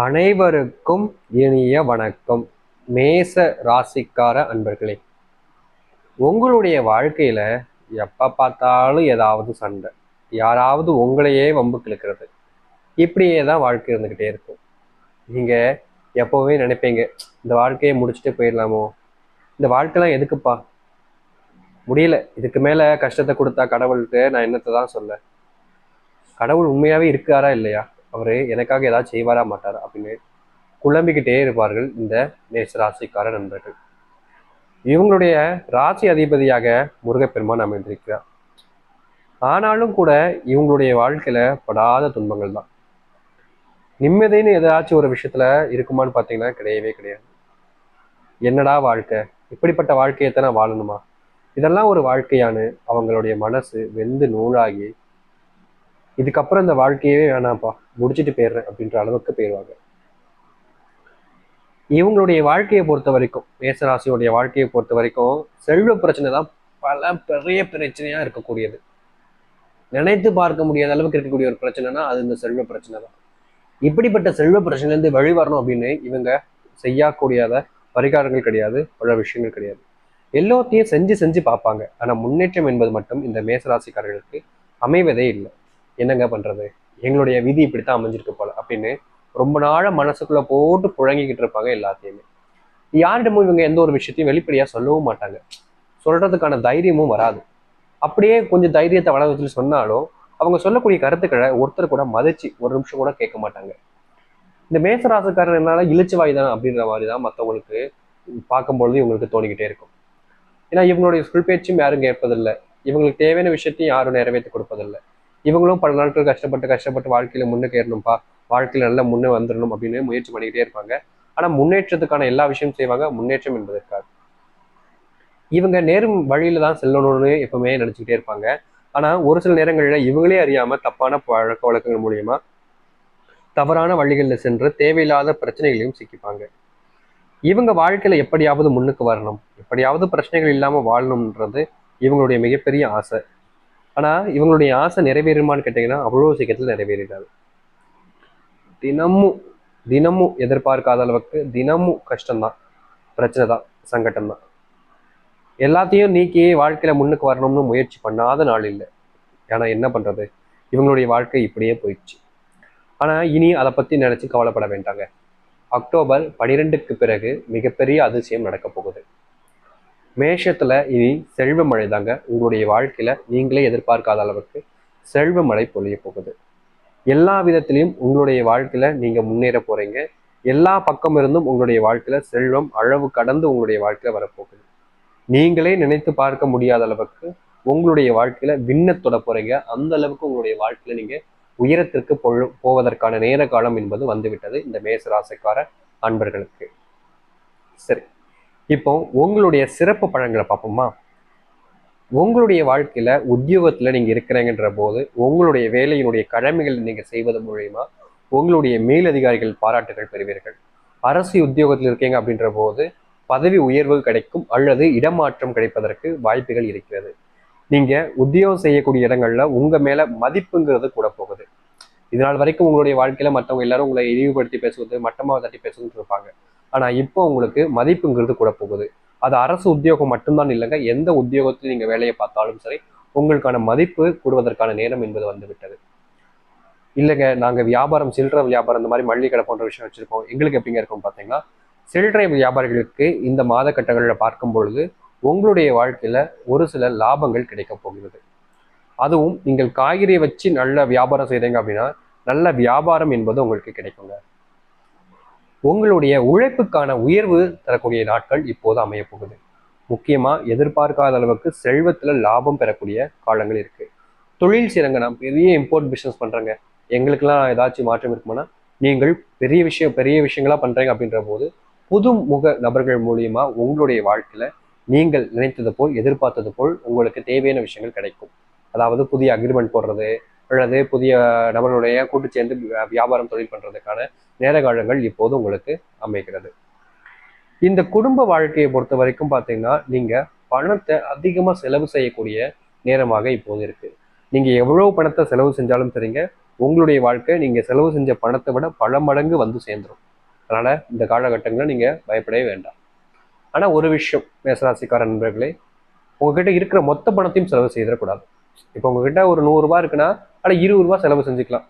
அனைவருக்கும் இனிய வணக்கம். மேச ராசிக்கார அன்பர்களே உங்களுடைய வாழ்க்கையில எப்ப பார்த்தாலும் ஏதாவது சண்டை யாராவது உங்களையே வம்புக்கு இழுக்கிறது இப்படியே தான் வாழ்க்கை இருந்துக்கிட்டே இருக்கும். நீங்க எப்பவுமே நினைப்பீங்க இந்த வாழ்க்கையை முடிச்சுட்டு போயிடலாமோ? இந்த வாழ்க்கைலாம் எதுக்குப்பா? முடியல இதுக்கு மேல கஷ்டத்தை கொடுத்தா கடவுள்கிட்ட நான் என்னத்தை தான் சொல்ல? கடவுள் உண்மையாவே இருக்காரா இல்லையா? அவரு எனக்காக ஏதாவது செய்வாரா மாட்டார் அப்படின்னு குழம்பிக்கிட்டே இருப்பார்கள் இந்த மேச ராசிக்கார நண்பர்கள். இவங்களுடைய ராசி அதிபதியாக முருகப்பெருமான் அமைந்திருக்கிறார். ஆனாலும் கூட இவங்களுடைய வாழ்க்கையில படாத துன்பங்கள் தான். நிம்மதின்னு ஏதாச்சும் ஒரு விஷயத்துல இருக்குமான்னு பார்த்தீங்கன்னா கிடையவே கிடையாது. என்னடா வாழ்க்கை? இப்படிப்பட்ட வாழ்க்கையை தான் வாழணுமா? இதெல்லாம் ஒரு வாழ்க்கையான்னு அவங்களுடைய மனசு வெந்து நூலாகி இதுக்கப்புறம் இந்த வாழ்க்கையவே வேணாம்ப்பா முடிச்சுட்டு போயிடுறேன் அப்படின்ற அளவுக்கு போயிடுவாங்க. இவங்களுடைய வாழ்க்கையை பொறுத்த வரைக்கும் மேசராசியோடைய வாழ்க்கையை பொறுத்த வரைக்கும் செல்வ பிரச்சனை தான் பல பெரிய பிரச்சனையா இருக்கக்கூடியது. நினைத்து பார்க்க முடியாத அளவுக்கு இருக்கக்கூடிய ஒரு பிரச்சனைனா அது இந்த செல்வ பிரச்சனை தான். இப்படிப்பட்ட செல்வ பிரச்சனைலேருந்து வழி வரணும் அப்படின்னு இவங்க செய்யக்கூடியாத பரிகாரங்கள் கிடையாது பல விஷயங்கள் கிடையாது. எல்லாத்தையும் செஞ்சு செஞ்சு பார்ப்பாங்க. ஆனால் முன்னேற்றம் என்பது மட்டும் இந்த மேசராசிக்காரர்களுக்கு அமைவதே இல்லை. என்னங்க பண்றது? எங்களுடைய விதி இப்படித்தான் அமைஞ்சிருக்கு போல அப்படின்னு ரொம்ப நாள மனசுக்குள்ள போட்டு புழங்கிக்கிட்டு இருப்பாங்க எல்லாத்தையுமே. யாரிடமும் இவங்க எந்த ஒரு விஷயத்தையும் வெளிப்படையா சொல்லவும் மாட்டாங்க. சொல்றதுக்கான தைரியமும் வராது. அப்படியே கொஞ்சம் தைரியத்தை வளர வச்சு சொன்னாலும் அவங்க சொல்லக்கூடிய கருத்துக்களை ஒருத்தர் கூட மதிச்சு ஒரு நிமிஷம் கூட கேட்க மாட்டாங்க. இந்த மேசராசக்காரன் என்னால இழுச்சு வாய் தான் அப்படின்ற மாதிரி தான் மற்றவங்களுக்கு பார்க்கும்பொழுது இவங்களுக்கு தோணிக்கிட்டே இருக்கும். ஏன்னா இவங்களுடைய சொல் பேச்சும் யாரும் கேட்பதில்லை. இவங்களுக்கு தேவையான விஷயத்தையும் யாரும் நிறைவேற்றி கொடுப்பதில்லை. இவங்களும் பல நாட்கள் கஷ்டப்பட்டு கஷ்டப்பட்டு வாழ்க்கையில முன்னுக்கு ஏறணும்ப்பா வாழ்க்கையில நல்லா முன்னே வந்துடணும் அப்படின்னு முயற்சி பண்ணிக்கிட்டே இருப்பாங்க. ஆனா முன்னேற்றத்துக்கான எல்லா விஷயமும் செய்வாங்க. முன்னேற்றம் என்பதற்காக இவங்க நேரும் வழியில தான் செல்லணும்னு எப்பவுமே நினைச்சுக்கிட்டே இருப்பாங்க. ஆனா ஒரு சில நேரங்களில் இவங்களே அறியாம தப்பான பழக்க வழக்கங்கள் மூலியமா தவறான வழிகளில் சென்று தேவையில்லாத பிரச்சனைகளையும் சிக்கிப்பாங்க. இவங்க வாழ்க்கையில எப்படியாவது முன்னுக்கு வரணும். எப்படியாவது பிரச்சனைகள் இல்லாம வாழணும்ன்றது இவங்களுடைய மிகப்பெரிய ஆசை. ஆனால் இவங்களுடைய ஆசை நிறைவேறுமான்னு கேட்டிங்கன்னா அவ்வளோ சீக்கிரத்தில் நிறைவேறிடாது. தினமும் தினமும் எதிர்பார்க்காத அளவுக்கு தினமும் கஷ்டம்தான். பிரச்சனை தான் சங்கடம் தான் எல்லாத்தையும் நீக்கி வாழ்க்கையில் முன்னுக்கு வரணும்னு முயற்சி பண்ணாத நாள் இல்லை. ஏன்னா என்ன பண்ணுறது இவங்களுடைய வாழ்க்கை இப்படியே போயிடுச்சு. ஆனால் இனி அதை பற்றி நினச்சி கவலைப்பட வேண்டாங்க. அக்டோபர் பனிரெண்டுக்கு பிறகு மிகப்பெரிய அதிசயம் நடக்கப் போகுது. மேஷத்தில் இனி செல்வ மழை தாங்க உங்களுடைய வாழ்க்கையில் நீங்களே எதிர்பார்க்காத அளவுக்கு செல்வ மழை பொழிய போகுது. எல்லா விதத்திலையும் உங்களுடைய வாழ்க்கையில் நீங்கள் முன்னேற போகிறீங்க எல்லா பக்கம் இருந்தும் உங்களுடைய வாழ்க்கையில் செல்வம் அளவு கடந்து உங்களுடைய வாழ்க்கையில் வரப்போகுது. நீங்களே நினைத்து பார்க்க முடியாத அளவுக்கு உங்களுடைய வாழ்க்கையில் விண்ணத்தொட போகிறீங்க அந்த அளவுக்கு உங்களுடைய வாழ்க்கையில் நீங்கள் உயரத்திற்கு போவதற்கான நேர காலம் என்பது வந்துவிட்டது இந்த மேசராசைக்கார அன்பர்களுக்கு. சரி. இப்போ உங்களுடைய சிறப்பு பழங்களை பார்ப்போமா? உங்களுடைய வாழ்க்கையில உத்தியோகத்துல நீங்க இருக்கிறீங்கன்ற போது உங்களுடைய வேலையினுடைய கடமைகள் நீங்க செய்வது மூலயமா உங்களுடைய மேலதிகாரிகள் பாராட்டுகள் பெறுவீர்கள். அரசு உத்தியோகத்தில் இருக்கீங்க அப்படின்ற போது பதவி உயர்வு கிடைக்கும் அல்லது இடமாற்றம் கிடைப்பதற்கு வாய்ப்புகள் இருக்கிறது. நீங்க உத்தியோகம் செய்யக்கூடிய இடங்கள்ல உங்க மேல மதிப்புங்கிறது கூட போகுது. இதனால் வரைக்கும் உங்களுடைய வாழ்க்கையில மற்றவங்க எல்லாரும் உங்களை இழிவுபடுத்தி பேசுவது மட்டமாக தட்டி பேசுவதுன்னு இருப்பாங்க. ஆனால் இப்போ உங்களுக்கு மதிப்புங்கிறது கூட போகுது. அது அரசு உத்தியோகம் மட்டும்தான் இல்லைங்க. எந்த உத்தியோகத்தில் நீங்கள் வேலையை பார்த்தாலும் சரி உங்களுக்கான மதிப்பு கூடுவதற்கான நேரம் என்பது வந்துவிட்டது. இல்லைங்க நாங்கள் வியாபாரம் சில்லற வியாபாரம் இந்த மாதிரி மல்லிகை கடை போன்ற விஷயம் வச்சுருக்கோம். எங்களுக்கு எப்படிங்க இருக்கும் பார்த்தீங்கன்னா சில்லறை வியாபாரிகளுக்கு இந்த மாத கட்டங்களில் பார்க்கும் பொழுது உங்களுடைய வாழ்க்கையில் ஒரு சில லாபங்கள் கிடைக்க போகிறது. அதுவும் நீங்கள் காய்கறியை வச்சு நல்ல வியாபாரம் செய்கிறீங்க அப்படின்னா நல்ல வியாபாரம் என்பது உங்களுக்கு கிடைக்குங்க. உங்களுடைய உழைப்புக்கான உயர்வு தரக்கூடிய நாட்கள் இப்போது அமைய போகுது முக்கியமா எதிர்பார்க்காத அளவுக்கு செல்வத்துல லாபம் பெறக்கூடிய காலங்கள் இருக்கு. தொழில் செய்றங்க நான் பெரிய இம்போர்ட் பிஸ்னஸ் பண்ணுறேங்க எங்களுக்கெல்லாம் ஏதாச்சும் மாற்றம் இருக்குமானா நீங்கள் பெரிய விஷயம் பெரிய விஷயங்களா பண்ணுறீங்க அப்படின்ற போது புது முக நபர்கள் மூலியமா உங்களுடைய வாழ்க்கையில் நீங்கள் நினைத்தது போல் எதிர்பார்த்தது போல் உங்களுக்கு தேவையான விஷயங்கள் கிடைக்கும். அதாவது புதிய அக்ரிமெண்ட் போடுறது அல்லது புதிய நபர்களுடைய கூட்டு சேர்ந்து வியாபாரம் தொழில் பண்றதுக்கான நேர காலங்கள் இப்போது உங்களுக்கு அமைகிறது. இந்த குடும்ப வாழ்க்கையை பொறுத்த வரைக்கும் பார்த்தீங்கன்னா நீங்க பணத்தை அதிகமாக செலவு செய்யக்கூடிய நேரமாக இப்போது இருக்கு. நீங்க எவ்வளவு பணத்தை செலவு செஞ்சாலும் சரிங்க உங்களுடைய வாழ்க்கை நீங்க செலவு செஞ்ச பணத்தை விட பல மடங்கு வந்து சேர்ந்துடும் அதனால இந்த காலகட்டங்களில் நீங்க பயப்படவே வேண்டாம். ஆனா ஒரு விஷயம் மேசராசிக்கார நண்பர்களே உங்ககிட்ட இருக்கிற மொத்த பணத்தையும் செலவு செய்திடக்கூடாது. இப்போ உங்ககிட்ட ஒரு நூறு இருக்குன்னா அதில் இருபது ரூபா செலவு செஞ்சுக்கலாம்.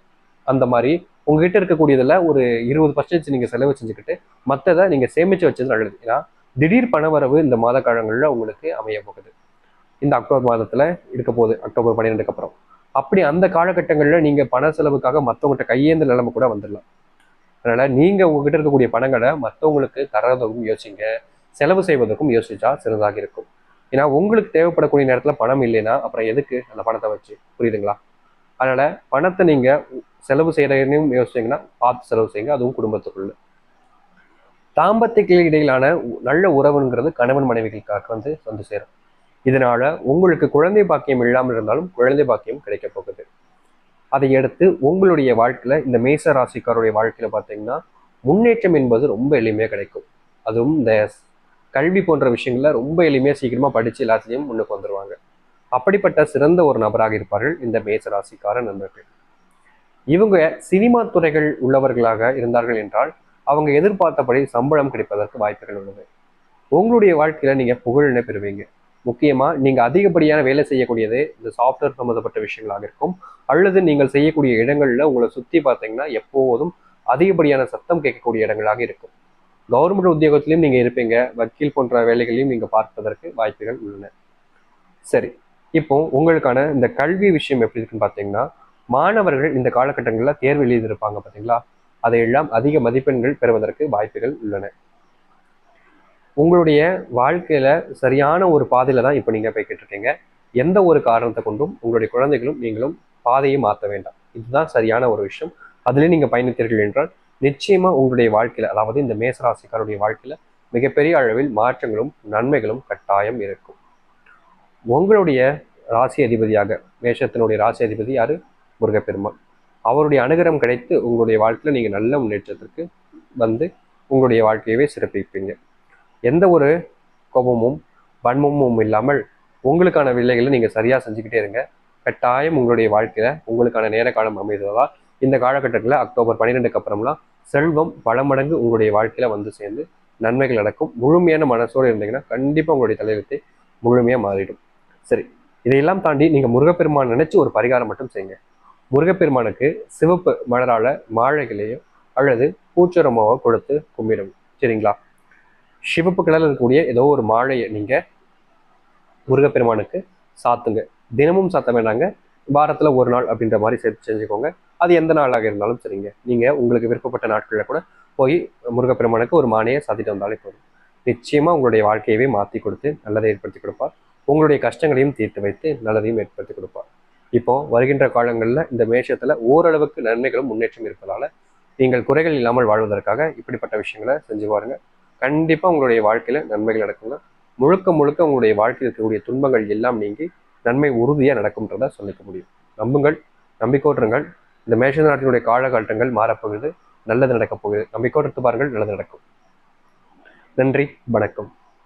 அந்த மாதிரி உங்ககிட்ட இருக்கக்கூடியதில் ஒரு இருபது பர்சன்டேஜ் நீங்கள் செலவு செஞ்சுக்கிட்டு மற்றதை நீங்கள் சேமித்து வச்சது நல்லது. ஏன்னா திடீர் பணவரவு இந்த மாத காலங்களில் உங்களுக்கு அமைய போகுது. இந்த அக்டோபர் மாதத்தில் இருக்க போகுது அக்டோபர் பன்னிரெண்டுக்கு அப்புறம். அப்படி அந்த காலகட்டங்களில் நீங்கள் பண செலவுக்காக மற்றவங்ககிட்ட கையேந்த நிலைமை கூட வந்துடலாம். அதனால் நீங்கள் உங்ககிட்ட இருக்கக்கூடிய பணங்களை மற்றவங்களுக்கு தரதுக்கும் யோசிங்க. செலவு செய்வதற்கும் யோசிச்சா சிறந்தாக இருக்கும். ஏன்னா உங்களுக்கு தேவைப்படக்கூடிய நேரத்தில் பணம் இல்லைன்னா அப்புறம் எதுக்கு அந்த பணத்தை வச்சு? புரியுதுங்களா? அதனால் பணத்தை நீங்கள் செலவு செய்யறதையும் யோசிச்சீங்கன்னா பார்த்து செலவு செய்யுங்க. அதுவும் குடும்பத்துக்குள்ள. தாம்பத்தியங்களுக்கு இடையிலான நல்ல உறவுங்கிறது கணவன் மனைவிகளுக்காக வந்து வந்து சேரும். இதனால உங்களுக்கு குழந்தை பாக்கியம் இல்லாமல் இருந்தாலும் குழந்தை பாக்கியம் கிடைக்க போகுது. அதை அடுத்து உங்களுடைய வாழ்க்கையில் இந்த மேச ராசிக்காருடைய வாழ்க்கையில் பார்த்தீங்கன்னா முன்னேற்றம் என்பது ரொம்ப எளிமையாக கிடைக்கும். அதுவும் இந்த கல்வி போன்ற விஷயங்கள்ல ரொம்ப எளிமையாக சீக்கிரமாக படித்து எல்லாத்துலேயும் முன்னுக்கு வந்துருவாங்க. அப்படிப்பட்ட சிறந்த ஒரு நபராக இருப்பார்கள் இந்த மேசராசிக்கார நண்பர்கள். இவங்க சினிமா துறைகள் உள்ளவர்களாக இருந்தார்கள் என்றால் அவங்க எதிர்பார்த்தபடி சம்பளம் கிடைப்பதற்கு வாய்ப்புகள் உள்ளது. உங்களுடைய வாழ்க்கையில நீங்கள் புகழினை பெறுவீங்க. முக்கியமாக நீங்கள் அதிகப்படியான வேலை செய்யக்கூடியது இந்த சாஃப்ட்வேர் சம்மந்தப்பட்ட விஷயங்களாக இருக்கும். அல்லது நீங்கள் செய்யக்கூடிய இடங்களில் உங்களை சுற்றி பார்த்தீங்கன்னா எப்போதும் அதிகப்படியான சத்தம் கேட்கக்கூடிய இடங்களாக இருக்கும். கவர்மெண்ட் உத்தியோகத்திலையும் நீங்கள் இருப்பீங்க. வக்கீல் போன்ற வேலைகளையும் நீங்கள் பார்ப்பதற்கு வாய்ப்புகள் உள்ளன. சரி இப்போ உங்களுக்கான இந்த கல்வி விஷயம் எப்படி இருக்குன்னு பார்த்தீங்கன்னா மாணவர்கள் இந்த காலகட்டங்களில் தேர்வு எழுதியிருப்பாங்க பார்த்தீங்களா? அதையெல்லாம் அதிக மதிப்பெண்கள் பெறுவதற்கு வாய்ப்புகள் உள்ளன. உங்களுடைய வாழ்க்கையில சரியான ஒரு பாதையில தான் இப்போ நீங்க போய்கிட்டு இருக்கீங்க. எந்த ஒரு காரணத்தை கொண்டும் உங்களுடைய குழந்தைகளும் நீங்களும் பாதையை மாற்ற வேண்டாம். இதுதான் சரியான ஒரு விஷயம். அதிலே நீங்க பயணித்தீர்கள் என்றால் நிச்சயமா உங்களுடைய வாழ்க்கையில அதாவது இந்த மேசராசிக்காருடைய வாழ்க்கையில மிகப்பெரிய அளவில் மாற்றங்களும் நன்மைகளும் கட்டாயம் இருக்கும். உங்களுடைய ராசி அதிபதியாக மேஷத்தினுடைய ராசி அதிபதி யாரு? முருகப்பெருமான். அவருடைய அனுகிரகம் கிடைத்து உங்களுடைய வாழ்க்கையில் நீங்கள் நல்ல முன்னேற்றத்திற்கு வந்து உங்களுடைய வாழ்க்கையவே சிறப்பிப்பீங்க. எந்த ஒரு கோபமும் வன்மமும் இல்லாமல் உங்களுக்கான வேலைகளை நீங்கள் சரியாக செஞ்சுக்கிட்டே இருங்க. கட்டாயம் உங்களுடைய வாழ்க்கையில் உங்களுக்கான நேர காலம் அமைந்ததால் இந்த காலகட்டத்தில் அக்டோபர் பன்னிரெண்டுக்கு அப்புறம்லாம் செல்வம் பல மடங்கு உங்களுடைய வாழ்க்கையில் வந்து சேர்ந்து நன்மைகள் நடக்கும். முழுமையான மனசோடு இருந்தீங்கன்னா கண்டிப்பாக உங்களுடைய தலையெழுத்தை முழுமையாக மாறிடும். சரி இதையெல்லாம் தாண்டி நீங்கள் முருகப்பெருமான் நினச்சி ஒரு பரிகாரம் மட்டும் செய்யுங்க. முருகப்பெருமானுக்கு சிவப்பு மலரால மாலைகளையோ அல்லது பூச்சரமாவோ கொடுத்து கும்பிடும். சரிங்களா? சிவப்பு கடலில் இருக்கக்கூடிய ஏதோ ஒரு மாலையை நீங்க முருகப்பெருமானுக்கு சாத்துங்க. தினமும் சாத்த வேண்டாங்க. வாரத்துல ஒரு நாள் அப்படின்ற மாதிரி சேர்த்து செஞ்சுக்கோங்க. அது எந்த நாளாக இருந்தாலும் சரிங்க. நீங்கள் உங்களுக்கு விருப்பப்பட்ட நாட்களில் கூட போய் முருகப்பெருமானுக்கு ஒரு மாலையை சாத்திட்டு வந்தாலே போதும். நிச்சயமாக உங்களுடைய வாழ்க்கையவே மாத்தி கொடுத்து நல்லதை ஏற்படுத்தி கொடுப்பார். உங்களுடைய கஷ்டங்களையும் தீர்த்து வைத்து நல்லதையும் ஏற்படுத்தி கொடுப்பார். இப்போ வருகின்ற காலங்களில் இந்த மேஷத்தில் ஓரளவுக்கு நன்மைகளும் முன்னேற்றம் இருப்பதால நீங்கள் குறைகள் இல்லாமல் வாழ்வதற்காக இப்படிப்பட்ட விஷயங்களை செஞ்சு பாருங்க. கண்டிப்பாக உங்களுடைய வாழ்க்கையில் நன்மைகள் நடக்குங்க. முழுக்க முழுக்க உங்களுடைய வாழ்க்கையில் இருக்கக்கூடிய துன்பங்கள் எல்லாம் நீங்கி நன்மை உறுதியாக நடக்கும்ன்றத சொல்லிக்க முடியும். நம்புங்கள் நம்பிக்கோட்டுருங்கள். இந்த மேஷ நாட்டினுடைய காலகட்டங்கள் மாறப்போகுது. நல்லது நடக்கப் போகுது. நம்பிக்கோட்டு பாருங்கள் நல்லது நடக்கும். நன்றி வணக்கம்.